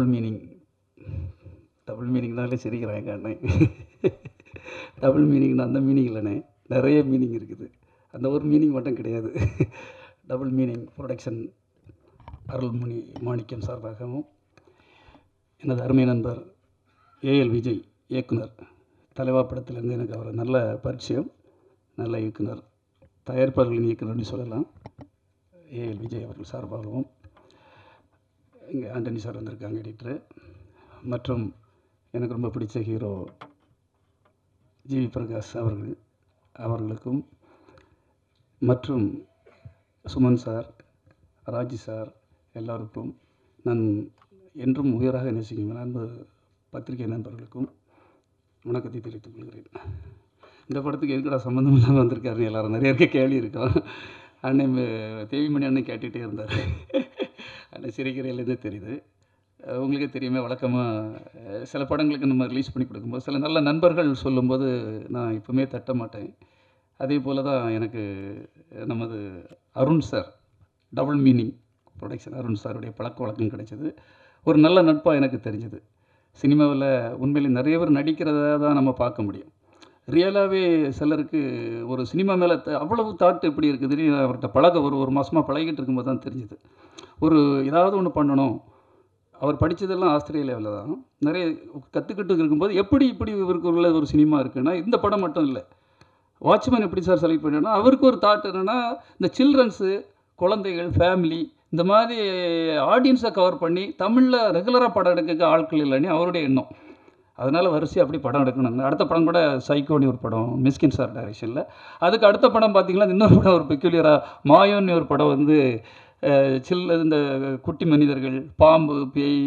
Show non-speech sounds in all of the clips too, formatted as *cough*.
Double meaning double மீனிங்னாலே சிரிக்கிறேன் கண்ணே double மீனிங்னா அந்த மீனிங் இல்லைண்ணே. நிறைய மீனிங் இருக்குது. அந்த ஒரு மீனிங் மட்டும் கிடையாது. Double meaning production Arulmani Manickam சார்பாகவும் எனது அருமை நண்பர் ஏஎல் விஜய் இயக்குனர். தலைவா படத்திலேருந்து எனக்கு அவர் நல்ல பரிச்சயம் நல்ல இயக்குனர் தயாரிப்பாளர்களின் இயக்குனர்னு சொல்லலாம். ஏஎல் விஜய் அவர்கள் சார்பாகவும் ஆண்டனி சார் வந்திருக்காங்க எடிட்ரு மற்றும் எனக்கு ரொம்ப பிடிச்ச ஹீரோ ஜிவி பிரகாஷ் அவர்கள் அவர்களுக்கும் மற்றும் சுமன் சார் ராஜி சார் எல்லோருக்கும் நான் என்றும் உயராக நேசிக்கும் நண்பு பத்திரிகை நண்பர்களுக்கும் வணக்கத்தை தெரிவித்துக் கொள்கிறேன். இந்த படத்துக்கு எதுக்கடா சம்மந்தம் இல்லாமல் வந்திருக்காருன்னு எல்லாரும் நிறைய இருக்க கேள்வி இருக்கோம். அண்ணன் தேவிமணி அண்ணன் கேட்டுகிட்டே இருந்தார். அந்த சிரிக்கிறதுலேருந்தே தெரியுது. உங்களுக்கே தெரியுமே வழக்கமாக சில படங்களுக்கு நம்ம ரிலீஸ் பண்ணி கொடுக்கும்போது சில நல்ல நண்பர்கள் சொல்லும்போது நான் எப்பவுமே தட்ட மாட்டேன். அதே போல் தான் எனக்கு நமது Arun sir double meaning production Arun சாருடைய பழக்க வழக்கம் கிடைச்சது. ஒரு நல்ல நட்பாக எனக்கு தெரிஞ்சது. சினிமாவில் உண்மையிலே நிறைய பேர் நடிக்கிறத தான் நம்ம பார்க்க முடியும். ரியலாகவே சிலருக்கு ஒரு சினிமா மேலே அவ்வளவு தாட் எப்படி இருக்குதுன்னு அவர்கிட்ட பழக ஒரு ஒரு மாதமாக பழகிட்டு இருக்கும்போது தான் தெரிஞ்சுது. ஒரு ஏதாவது ஒன்று பண்ணணும். அவர் படித்ததெல்லாம் ஆஸ்திரேலியாவில் தான். நிறைய கற்றுக்கிட்டு இருக்கும்போது எப்படி இப்படி இவருக்கு உள்ள ஒரு சினிமா இருக்குன்னா இந்த படம் மட்டும் இல்லை. வாட்ச்மேன் எப்படி சார் செலக்ட் பண்ணா அவருக்கு ஒரு தாட் என்னென்னா இந்த சில்ட்ரன்ஸு குழந்தைகள் ஃபேமிலி இந்த மாதிரி ஆடியன்ஸை கவர் பண்ணி தமிழில் ரெகுலராக படம் எடுக்க ஆட்கள் இல்லைன்னு அவருடைய எண்ணம். அதனால் வரிசையாக அப்படி படம் எடுக்கணும். அடுத்த படம் கூட சைக்கோனி ஒரு படம் மிஸ்கின் சார் டைரக்ஷனில் அதுக்கு அடுத்த படம் பார்த்தீங்கன்னா இன்னொரு படம் ஒரு பெக்யூலியராக மாயோன்னு ஒரு படம் வந்து அஹ், சில்ல இந்த குட்டி மனிதர்கள் பாம்பு பேய்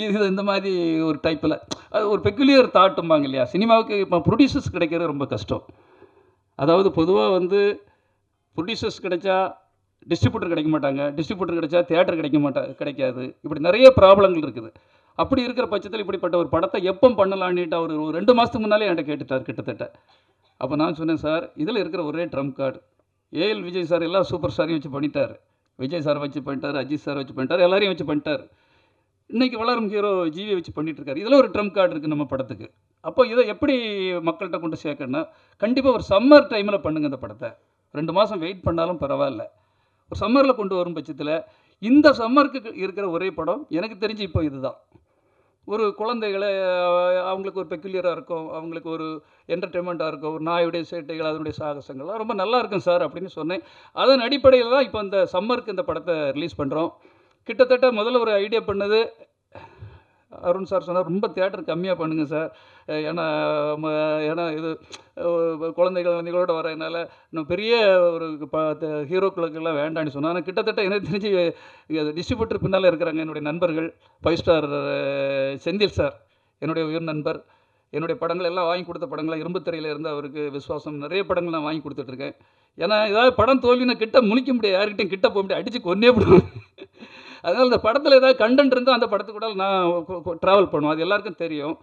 இது இந்த மாதிரி ஒரு டைப்பில் அது ஒரு பெக்குலியர் தாட்டும்பாங்க இல்லையா? சினிமாவுக்கு இப்போ ப்ரொடியூசர்ஸ் கிடைக்கிறது ரொம்ப கஷ்டம். அதாவது பொதுவாக வந்து ப்ரொடியூசர்ஸ் கிடைச்சா டிஸ்ட்ரிபியூட்டர் கிடைக்க மாட்டாங்க. டிஸ்ட்ரிபியூட்டர் கிடைச்சா தியேட்டர் கிடைக்க மாட்டா கிடைக்காது. இப்படி நிறைய ப்ராப்ளங்கள் இருக்குது. அப்படி இருக்கிற பட்சத்தில் இப்படிப்பட்ட ஒரு படத்தை எப்போ பண்ணலான்னுட்டு அவர் ஒரு ரெண்டு மாதத்துக்கு முன்னாலே என்கிட்ட கேட்டுட்டார் கிட்டத்தட்ட. அப்போ நான் சொன்னேன் சார் இதில் இருக்கிற ஒரே trump card. AL Vijay sir எல்லாம் சூப்பர் ஸ்டாரையும் வச்சு பண்ணிட்டார். விஜய் சார் வச்சு பண்ணிட்டார் அஜித் சார் வச்சு பண்ணிட்டார் எல்லாரையும் வச்சு பண்ணிட்டார். இன்றைக்கி வளரும் ஹீரோ ஜிவி வச்சு பண்ணிட்டு இதில் ஒரு ட்ரம் கார்டு இருக்குது நம்ம படத்துக்கு. அப்போ இதை எப்படி மக்கள்கிட்ட கொண்டு சேர்க்கணும்னா கண்டிப்பாக ஒரு சம்மர் டைமில் பண்ணுங்கள் இந்த படத்தை. ரெண்டு மாதம் வெயிட் பண்ணாலும் பரவாயில்ல. ஒரு சம்மரில் கொண்டு வரும் பட்சத்தில் இந்த சம்மருக்கு இருக்கிற ஒரே படம் எனக்கு தெரிஞ்சு இப்போ இதுதான். ஒரு குழந்தைகளை அவங்களுக்கு ஒரு பெக்குலியராக இருக்கும் அவங்களுக்கு ஒரு என்டர்டெயின்மெண்ட்டாக இருக்கும் ஒரு நாயுடைய சேட்டைகள் அதனுடைய சாகசங்கள்லாம் ரொம்ப நல்லா இருக்கும் சார் அப்படின்னு சொன்னேன். அதன் அடிப்படையில் தான் இப்போ இந்த சம்மருக்கு இந்த படத்தை ரிலீஸ் பண்ணுறோம் கிட்டத்தட்ட முதல்ல ஒரு ஐடியா பண்ணது அருண் சார் சொன்னார் ரொம்ப தேட்டர் கம்மியாக பண்ணுங்கள் சார். ஏன்னா ஏன்னா இது குழந்தைகள் குழந்தைகளோட வரதுனால இன்னும் பெரிய ஒரு ப ஹீரோக்களுக்கெல்லாம் வேண்டான்னு சொன்னார். ஆனால் கிட்டத்தட்ட எனக்கு தெரிஞ்சு டிஸ்ட்ரிபியூட்டர் பின்னால் இருக்கிறாங்க என்னுடைய நண்பர்கள் ஃபைவ் ஸ்டார் செந்தில் சார் என்னுடைய உயிர் நண்பர். என்னுடைய படங்கள் எல்லாம் வாங்கி கொடுத்த படங்கள்லாம் இரும்பு திரையில இருந்து அவருக்கு விசுவாசம். நிறைய படங்கள் நான் வாங்கி கொடுத்துட்ருக்கேன் ஏன்னா ஏதாவது படம் தோல்வினா கிட்ட முழிக்க முடியாது. யார்கிட்டையும் கிட்ட போக முடியாது. அடித்து கொன்னே போடுவேன் அதனால் இந்த படத்தில் ஏதாவது கண்டென்ட் இருந்தால் அந்த படத்துக்கு கூட நான் ட்ராவல் பண்ணுவோம் அது எல்லாருக்கும் தெரியும்.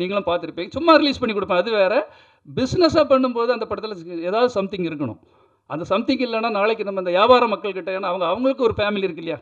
நீங்களும் பார்த்துருப்பீங்க. சும்மா ரிலீஸ் பண்ணி கொடுப்பேன். அது வேறு. பிஸ்னஸாக பண்ணும்போது அந்த படத்தில் ஏதாவது சம்திங் இருக்கணும். அந்த சம்திங் இல்லைன்னா நாளைக்கு நம்ம இந்த வியாபார மக்கள்கிட்ட ஏன்னா அவங்க அவங்களுக்கு ஒரு ஃபேமிலி இருக்கு இல்லையா?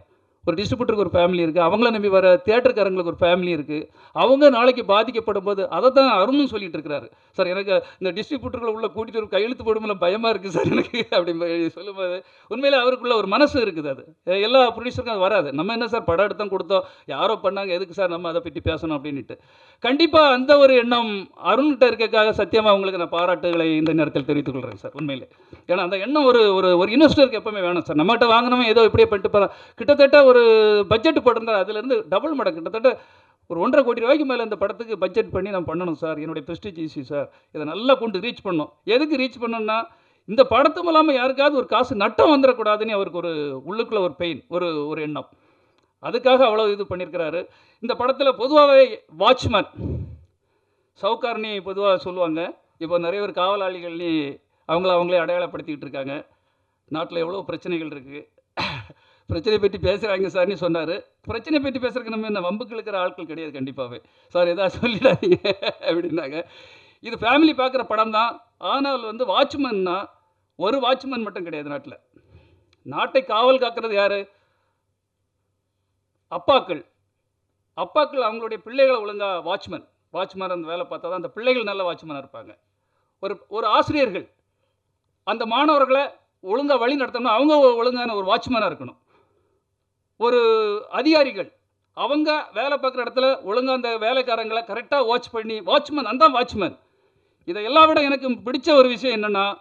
ஒரு டிஸ்ட்ரிபியூட்டருக்கு ஒரு ஃபேமிலி இருக்குது அவங்கள நம்பி வர தேட்டருக்காரங்களுக்கு ஒரு ஃபேமிலி இருக்குது அவங்க நாளைக்கு பாதிக்கப்படும் போது அதை தான் அருணும் சொல்லிட்டு இருக்கிறாரு. சார் எனக்கு இந்த டிஸ்ட்ரிபியூட்டர்களை உள்ள கூட்டிகிட்டு ஒரு கையெழுத்து போடும்போது பயமாக இருக்குது சார் எனக்கு *laughs* அப்படி சொல்லும்போது உண்மையிலே அவருக்குள்ள ஒரு மனசு இருக்குது அது. எல்லா ப்ரொடியூசருக்கும் அது வராது. நம்ம என்ன சார் படம் எடுத்தோம் கொடுத்தோம் யாரோ பண்ணாங்க எதுக்கு சார் நம்ம அதை பற்றி பேசணும் அப்படின்ட்டு கண்டிப்பாக அந்த ஒரு எண்ணம் அருண்கிட்ட இருக்கக்காக சத்தியமாக அவங்களுக்கு நான் பாராட்டுகளை இந்த நேரத்தில் தெரிவித்துக் கொள்கிறேன் சார் உண்மையிலே. ஏன்னா அந்த எண்ணம் ஒரு ஒரு ஒரு இன்வெஸ்டருக்கு எப்பவுமே வேணும் சார். நம்மகிட்ட வாங்கினவன் ஏதோ இப்படியே பண்ணிட்டு போகிறான் கிட்டத்தட்ட ஒரு ஒரு பட்ஜெட் போட்டிருந்தார் அதுலேருந்து டபுள் மடங்கு. கிட்டத்தட்ட ஒரு ஒன்றரை கோடி ரூபாய்க்கு மேலே இந்த படத்துக்கு பட்ஜெட் பண்ணி நான் பண்ணணும் சார் என்னுடைய ப்ரெஸ்டீஜ் இஷ்யூ சார் இதை நல்லா கொண்டு ரீச் பண்ணணும். எதுக்கு ரீச் பண்ணணும்னா இந்த படத்து மூலமாக யாருக்காவது ஒரு காசு நட்டம் வந்துடக்கூடாதுன்னு அவருக்கு ஒரு உள்ளுக்குள்ள ஒரு பெயின் ஒரு ஒரு எண்ணம். அதுக்காக அவ்வளோ இது பண்ணியிருக்கிறாரு இந்த படத்தில் பொதுவாகவே வாட்ச்மேன் சவுக்கார்னி பொதுவாக சொல்லுவாங்க. இப்போ நிறைய பேர் காவலாளிகள் அவங்கள அவங்களே அடையாளப்படுத்திக்கிட்டு இருக்காங்க. நாட்டில் எவ்வளோ பிரச்சனைகள் இருக்குது பிரச்சனை பற்றி பேசுகிறாங்க சார்னு சொன்னார். பிரச்சனையை பற்றி பேசுறதுக்கு நம்ம என்ன வம்புக்கு இருக்கிற ஆட்கள் கிடையாது கண்டிப்பாகவே சார் எதாவது சொல்லிடாதீங்க அப்படின்னாங்க. இது ஃபேமிலி பார்க்குற படம் தான் ஆனால் வந்து வாட்ச்மேன்னா ஒரு வாட்ச்மேன் மட்டும் கிடையாது நாட்டில். நாட்டை காவல் காக்கிறது யார்? அப்பாக்கள். அப்பாக்கள் அவங்களுடைய பிள்ளைகளை ஒழுங்காக வாட்ச்மேன் வாட்ச்மேன் அந்த வேலை பார்த்தா தான் அந்த பிள்ளைகள் நல்ல வாட்ச்மேனாக இருப்பாங்க. ஒரு ஒரு ஆசிரியர்கள் அந்த மாணவர்களை ஒழுங்காக வழி நடத்தணும் அவங்க ஒரு ஒழுங்கான ஒரு வாட்ச்மேனாக இருக்கணும். ஒரு அதிகாரிகள் அவங்க வேலை பார்க்குற இடத்துல ஒழுங்காக அந்த வேலைக்காரங்களை கரெக்டாக வாட்ச் பண்ணி வாட்ச்மேன் அந்த வாட்ச்மேன் இதை எல்லா விட எனக்கு பிடிச்ச ஒரு விஷயம் என்னென்னா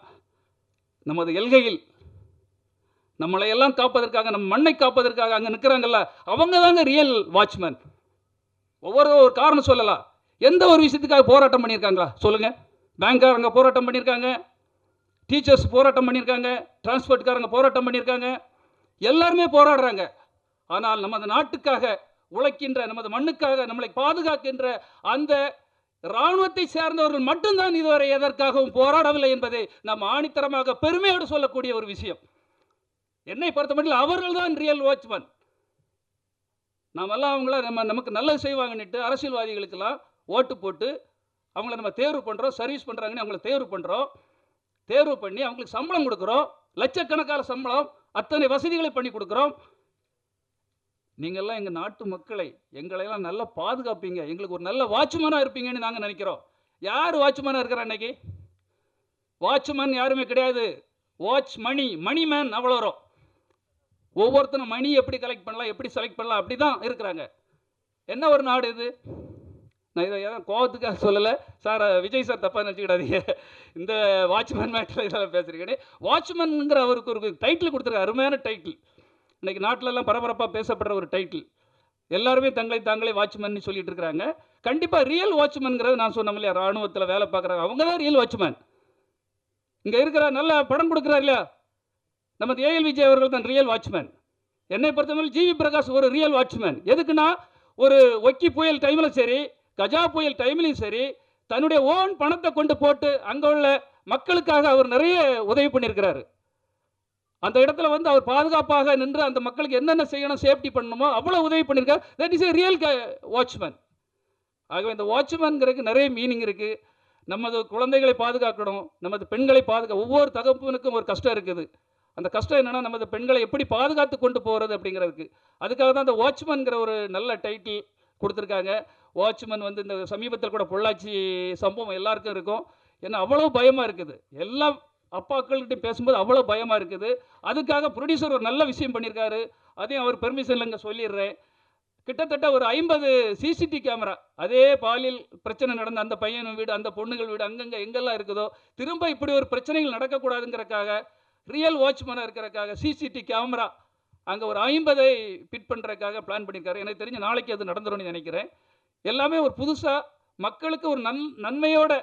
நமது எல்கையில் நம்மளை எல்லாம் காப்பதற்காக நம்ம மண்ணை காப்பதற்காக அங்கே நிற்கிறாங்கல்ல அவங்க தாங்க ரியல் வாட்ச்மேன் ஒவ்வொரு ஒரு காரணம் சொல்லலாம். எந்த ஒரு விஷயத்துக்காக போராட்டம் பண்ணியிருக்காங்களா? சொல்லுங்கள் பேங்க்காரங்க போராட்டம் பண்ணியிருக்காங்க. டீச்சர்ஸ் போராட்டம் பண்ணியிருக்காங்க. டிரான்ஸ்போர்ட்காரங்க போராட்டம் பண்ணியிருக்காங்க. எல்லாருமே போராடுறாங்க. ஆனால் நமது நாட்டுக்காக உழைக்கின்ற நமது மண்ணுக்காக நம்மளை பாதுகாக்கின்ற அந்த இராணுவத்தை சேர்ந்தவர்கள் மட்டும்தான் இதுவரை எதற்காகவும் போராடவில்லை என்பதை நாம் ஆணித்தரமாக பெருமையோடு சொல்லக்கூடிய ஒரு விஷயம். என்னை பொறுத்தமட்டில் அவர்கள் தான் ரியல் வாட்ச்மேன் நாமெல்லாம் அவங்கள நம்ம நமக்கு நல்லது செய்வாங்கன்னுட்டு அரசியல்வாதிகளுக்கெல்லாம் ஓட்டு போட்டு அவங்கள நம்ம தேர்வு பண்ணுறோம் சர்வீஸ் பண்ணுறாங்கன்னு அவங்கள தேர்வு பண்ணுறோம் தேர்வு பண்ணி அவங்களுக்கு சம்பளம் கொடுக்குறோம். லட்சக்கணக்கான சம்பளம் அத்தனை வசதிகளை பண்ணி கொடுக்குறோம். நீங்கள்லாம் எங்கள் நாட்டு மக்களை எங்களையெல்லாம் நல்லா பாதுகாப்பீங்க. எங்களுக்கு ஒரு நல்ல வாட்ச்மேனாக இருப்பீங்கன்னு நாங்கள் நினைக்கிறோம். யார் வாட்ச்மேனாக இருக்கிறா இன்னைக்கு? வாட்ச்மேன் யாருமே கிடையாது. வாட்ச் மணி மணி மேன் அவ்வளோ வரும் ஒவ்வொருத்தரும் மணி எப்படி கலெக்ட் பண்ணலாம் எப்படி செலக்ட் பண்ணலாம் அப்படி தான் இருக்கிறாங்க. என்ன ஒரு நாடு இது? நான் இதை ஏதாவது கோவத்துக்காக சொல்லலை? சார் விஜய் சார் தப்பாக நினச்சிக்கிடாதீங்க. இந்த வாட்ச்மேன் மேட்டில் இதெல்லாம் பேசுகிறீங்க வாட்ச்மேனுங்கிற அவருக்கு ஒரு டைட்டில் கொடுத்துருக்காரு. அருமையான டைட்டில் இன்றைக்கி நாட்டிலெல்லாம் பரபரப்பாக பேசப்படுற ஒரு டைட்டில் எல்லாருமே தங்களை தாங்களே வாட்ச்மேன் சொல்லிட்டு இருக்கிறாங்க. கண்டிப்பாக ரியல் வாட்ச்மேன்ங்கிறது நான் சொன்ன இல்லையா ராணுவத்தில் வேலை பார்க்குறாங்க அவங்க தான் ரியல் வாட்ச்மேன் இங்கே இருக்கிற நல்ல படம் கொடுக்குறாரு இல்லையா? நமது ஏஎல் விஜய் அவர்கள் தான் ரியல் வாட்ச்மேன் என்னை பொறுத்தவரை ஜிவி பிரகாஷ் ஒரு ரியல் வாட்ச்மேன் எதுக்குன்னா ஒரு ஒக்கி புயல் டைமில் சரி கஜா புயல் டைம்லையும் சரி தன்னுடைய ஓன் பணத்தை கொண்டு போட்டு அங்கே உள்ள மக்களுக்காக அவர் நிறைய உதவி பண்ணியிருக்கிறாரு. அந்த இடத்துல வந்து அவர் பாதுகாப்பாக நின்று அந்த மக்களுக்கு என்னென்ன செய்யணும் சேஃப்டி பண்ணணுமோ அவ்வளோ உதவி பண்ணியிருக்கார். That is a real watchman ஆகவே இந்த வாட்ச்மேன்கிறதுக்கு நிறைய மீனிங் இருக்குது நமது குழந்தைகளை பாதுகாக்கணும் நமது பெண்களை பாதுகா ஒவ்வொரு தகப்பனுக்கும் ஒரு கஷ்டம் இருக்குது. அந்த கஷ்டம் என்னென்னா நமது பெண்களை எப்படி பாதுகாத்து கொண்டு போகிறது அப்படிங்கிறதுக்கு. அதுக்காக தான் அந்த வாட்ச்மேன்கிற ஒரு நல்ல டைட்டில் கொடுத்துருக்காங்க. வாட்ச்மேன் வந்து இந்த சமீபத்தில் கூட பொள்ளாச்சி சம்பவம் எல்லாருக்கும் இருக்கும். ஏன்னா அவ்வளோ பயமாக இருக்குது. எல்லாம் அப்பாக்கள்கிட்ட பேசும்போது அவ்வளோ பயமாக இருக்குது. அதுக்காக ப்ரொடியூசர் ஒரு நல்ல விஷயம் பண்ணியிருக்காரு. அதையும் அவர் பெர்மிஷன் இங்கே சொல்லிடுறேன். கிட்டத்தட்ட ஒரு ஐம்பது சிசிடி கேமரா அதே பாலியல் பிரச்சனை நடந்த அந்த பையன் வீடு அந்த பொண்ணுகள் வீடு அங்கங்கே எங்கெல்லாம் இருக்குதோ திரும்ப இப்படி ஒரு பிரச்சனைகள் நடக்கக்கூடாதுங்கிறக்காக ரியல் வாட்ச்மேனாக இருக்கிறக்காக சிசிடி கேமரா அங்கே ஒரு ஐம்பதை ஃபிட் பண்ணுறதுக்காக பிளான் பண்ணியிருக்காரு. எனக்கு தெரிஞ்சு நாளைக்கு அது நடந்துரும்னு நினைக்கிறேன். எல்லாமே ஒரு புதுசாக மக்களுக்கு ஒரு நன் நன்மையோட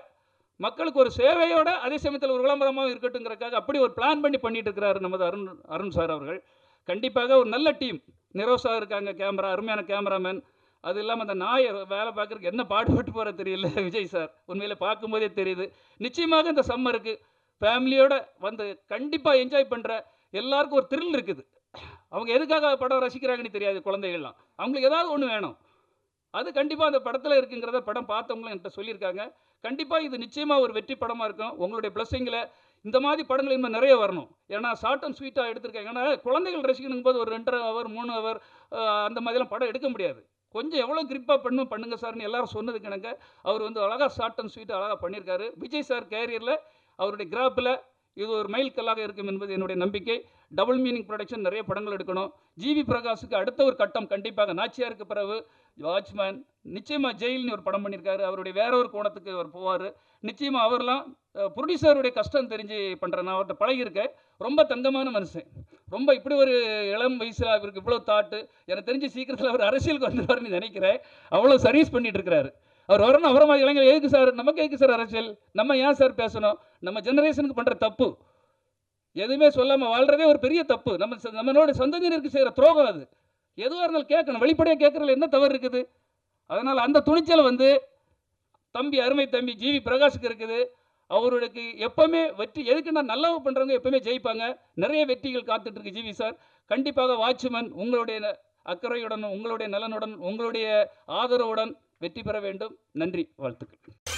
மக்களுக்கு ஒரு சேவையோட அதே சமயத்தில் ஒரு விளம்பரமாகவும் இருக்கட்டுங்கிறக்காக அப்படி ஒரு பிளான் பண்ணி பண்ணிட்டு இருக்கிறாரு நமது அருண் அருண் சார் அவர்கள். கண்டிப்பாக ஒரு நல்ல டீம் நிரோஷா இருக்காங்க கேமரா அருமையான கேமராமேன் அது இல்லாமல் அந்த நாயை வேலை பார்க்குறதுக்கு என்ன பாடுபட்டு போகிற தெரியல *laughs* விஜய் சார் உண்மையில் பார்க்கும்போதே தெரியுது. நிச்சயமாக இந்த சம்மருக்கு ஃபேமிலியோட வந்து கண்டிப்பாக என்ஜாய் பண்ணுற எல்லாருக்கும் ஒரு த்ரில் இருக்குது. அவங்க எதுக்காக படம் ரசிக்கிறாங்கன்னு தெரியாது குழந்தைகள்லாம். அவங்களுக்கு ஏதாவது ஒன்று வேணும். அது கண்டிப்பாக அந்த படத்தில் இருக்குங்கிறத படம் பார்த்தவங்களும் என்கிட்ட சொல்லியிருக்காங்க. கண்டிப்பாக இது நிச்சயமாக ஒரு வெற்றி படமாக இருக்கும். உங்களுடைய பிளஸ்ஸிங்கில் இந்த மாதிரி படங்கள் இன்னும் நிறைய வரணும். ஏன்னா ஷார்ட் அண்ட் ஸ்வீட்டாக எடுத்திருக்காங்க ஏன்னா குழந்தைகள் ரசிக்கணும் போது ஒரு ரெண்டரை ஹவர் மூணு ஹவர் அந்த மாதிரிலாம் படம் எடுக்க முடியாது. கொஞ்சம் எவ்வளோ கிரிப்பாக பண்ணும் பண்ணுங்க சார்னு எல்லாரும் சொன்னது கணக்க அவர் வந்து அழகாக ஷார்ட் அண்ட் ஸ்வீட் அழகாக பண்ணியிருக்காரு. விஜய் சார் கேரியரில் அவருடைய கிராப்பில் இது ஒரு மைல் கல்லாக இருக்கும் என்பது என்னுடைய நம்பிக்கை. டபுள் மீனிங் ப்ரொடக்ஷன் நிறைய படங்கள் எடுக்கணும். ஜிவி பிரகாஷுக்கு அடுத்த ஒரு கட்டம் கண்டிப்பாக நாச்சியாருக்கு பிறகு வாட்ச்மேன் நிச்சயமாக ஜெயில்னு ஒரு படம் பண்ணியிருக்காரு அவருடைய வேற ஒரு கோணத்துக்கு அவர் போவார். நிச்சயமாக அவர்லாம் ப்ரொடியூசருடைய கஷ்டம் தெரிஞ்சு பண்ணுறேன் நான் அவர்கிட்ட பழகியிருக்க ரொம்ப தங்கமான மனுஷன். ரொம்ப இப்படி ஒரு இளம் வயசில் அவருக்கு இவ்வளோ தாட்டு எனக்கு தெரிஞ்சு சீக்கிரத்தில் அவர் அரசியலுக்கு வந்துடுவார்னு நினைக்கிறேன். அவ்வளோ சர்வீஸ் பண்ணிட்டு இருக்கிறாரு அவர் வரணும். அவரமா இளைஞர் எதுக்கு சார்? நமக்கு எதுக்கு சார் அரசியல்? நம்ம ஏன் சார் பேசணும்? நம்ம ஜெனரேஷனுக்கு பண்ணுற தப்பு. எதுவுமே சொல்லாமல் வாழ்கிறதே ஒரு பெரிய தப்பு. நம்ம நம்மளோட சந்ததியினருக்கு செய்கிற துரோகம் அது. எதுவாக இருந்தாலும் கேட்கணும். வெளிப்படையாக கேட்குறதுல என்ன தவறு இருக்குது? அதனால் அந்த துணிச்சல் வந்து தம்பி அருமை தம்பி ஜிவி பிரகாஷுக்கு இருக்குது. அவருக்கு எப்பவுமே வெற்றி எதுக்குன்னா நல்லவு பண்ணுறவங்க எப்பவுமே ஜெயிப்பாங்க. நிறைய வெற்றிகள் காத்துட்ருக்கு ஜிவி சார். கண்டிப்பாக வாட்ச்மேன் உங்களுடைய அக்கறையுடன் உங்களுடைய நலனுடன் உங்களுடைய ஆதரவுடன் வெற்றி பெற வேண்டும். நன்றி வாழ்த்துக்கள்.